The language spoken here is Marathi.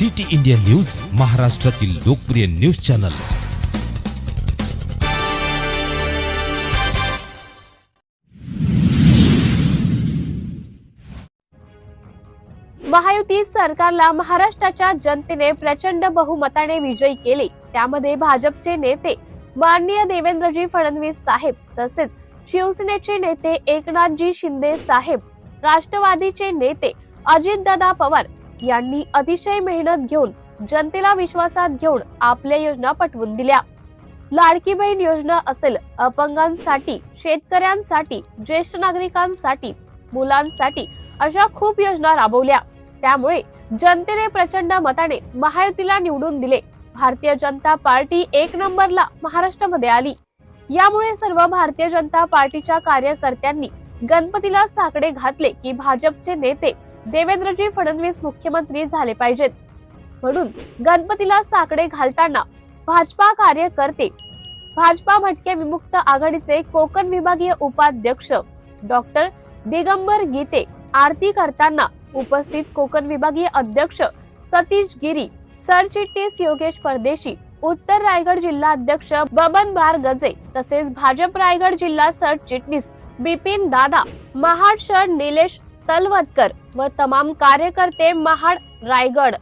सिटी इंडिया न्यूज महाराष्ट्रातील लोकप्रिय न्यूज चॅनल. महायुती सरकारला महाराष्ट्राच्या जनतेने प्रचंड बहुमताने विजयी केले. त्यामध्ये भाजपचे नेते माननीय देवेंद्रजी फडणवीस साहेब तसेच शिवसेनेचे नेते एकनाथजी शिंदे साहेब राष्ट्रवादीचे नेते अजितदादा पवार यांनी अतिशय मेहनत घेऊन जनतेला विश्वासात घेऊन आपल्या योजना पटवून दिल्या. लाडकी बहीण योजना असेल अपंगांसाठी शेतकऱ्यांसाठी ज्येष्ठ नागरिकांसाठी मुलांसाठी अशा खूप योजना राबवल्या. त्यामुळे जनतेने प्रचंड मताने महायुतीला निवडून दिले. भारतीय जनता पार्टी एक नंबरला महाराष्ट्रामध्ये आली. यामुळे सर्व भारतीय जनता पार्टीच्या कार्यकर्त्यांनी गणपतीला साकडे घातले की भाजपचे नेते देवेंद्रजी फडणवीस मुख्यमंत्री झाले पाहिजेत. म्हणून गणपतीला साकडे घालताना भाजपा कार्यकर्ते भाजपा भटके विमुक्त आघाडीचे कोकण विभागीय उपाध्यक्ष डॉक्टर दिगंबर गीते आरती करताना उपस्थित कोकण विभागीय अध्यक्ष सतीश गिरी सरचिटणीस योगेश परदेशी उत्तर रायगड जिल्हा अध्यक्ष बबन बार गजे तसेच भाजप रायगड जिल्हा सरचिटणीस बिपिन दादा महाड शहर निलेश तलवतकर व तमाम कार्यकर्ते महाड रायगड.